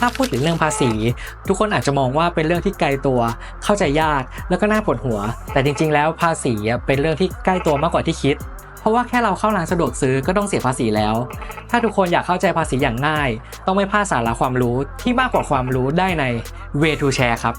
ถ้าพูดถึงเรื่องภาษี ทุกคนอาจจะมองว่าเป็นเรื่องที่ไกลตัว เข้าใจยากแล้วก็น่าปวดหัว แต่จริง ๆ แล้วภาษีเป็นเรื่องที่ใกล้ตัวมากกว่าที่คิด เพราะว่าแค่เราเข้าร้านสะดวกซื้อก็ต้องเสียภาษีแล้ว ถ้าทุกคนอยากเข้าใจภาษีอย่างง่าย ต้องไม่พลาดสาระความรู้ที่มากกว่าความรู้ได้ใน Way to Share ครับ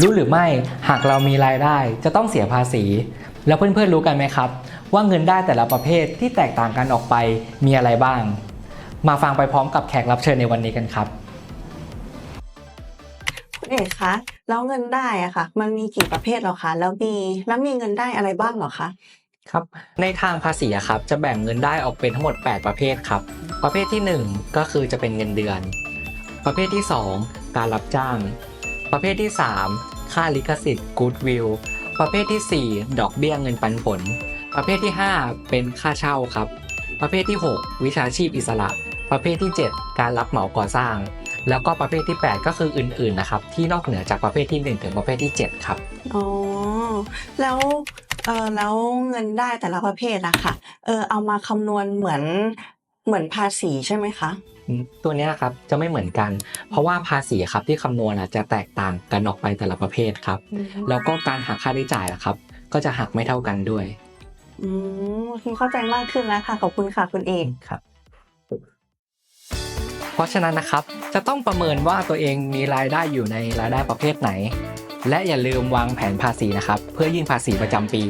รู้หรือไม่หากเรามีรายได้จะต้องเสียภาษี แล้วเพื่อนๆรู้กันไหมครับ ว่าเงินได้แต่ละประเภทที่แตกต่างกันออกไปมีอะไรบ้าง มาฟังไปพร้อมกับแขกรับเชิญในวันนี้กันครับคุณเอกคะแล้วเงินได้อะค่ะ มันมีกี่ประเภทเหรอคะแล้วมีแล้วมีเงินได้อะไรบ้างเหรอคะครับในทางภาษีอะครับจะแบ่งเงินได้ออกเป็นทั้งหมด 8 ประเภทครับ ประเภทที่ 1 ก็คือจะเป็นเงินเดือน ประเภทที่ 2 การรับจ้าง ประเภทที่ 3 ค่าลิขสิทธิ์ Goodwill ประเภทที่ 4 ดอกเบี้ยเงินปันผล ประเภทที่ 5 เป็นค่าเช่าครับ ประเภทที่ 6 วิชาชีพอิสระ ประเภทที่ 7 การรับเหมาก่อสร้าง แล้วก็ประเภทที่ 8 ก็คืออื่นๆนะครับ ที่นอกเหนือจากประเภทที่ 1 ถึงประเภทที่ 7 ครับ อ๋อ แล้วเออแล้วเงินได้แต่ละประเภทอะค่ะ เออเอามาคำนวณเหมือน เหมือนภาษีใช่ไหมคะอืมตัวเนี้ยครับจะไม่เหมือนกัน เพราะว่าภาษีครับที่คำนวณอะจะแตกต่างกันออกไปแต่ละประเภทครับ แล้วก็การหักค่าใช้จ่ายอะครับ ก็จะหักไม่เท่ากันด้วยอืมเข้าใจมากขึ้นแล้วค่ะขอบคุณค่ะคุณเอกครับ เพราะฉะนั้นนะครับ จะต้องประเมินว่าตัวเองมีรายได้อยู่ในรายได้ประเภทไหน และอย่าลืมวางแผนภาษีนะครับ เพื่อยื่นภาษีประจำปี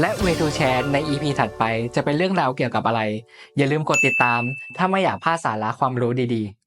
และเวทูแชร์ใน EP ถัดไปจะเป็นเรื่องราวเกี่ยวกับอะไร อย่าลืมกดติดตาม ถ้าไม่อยากพลาดสาระความรู้ดีๆ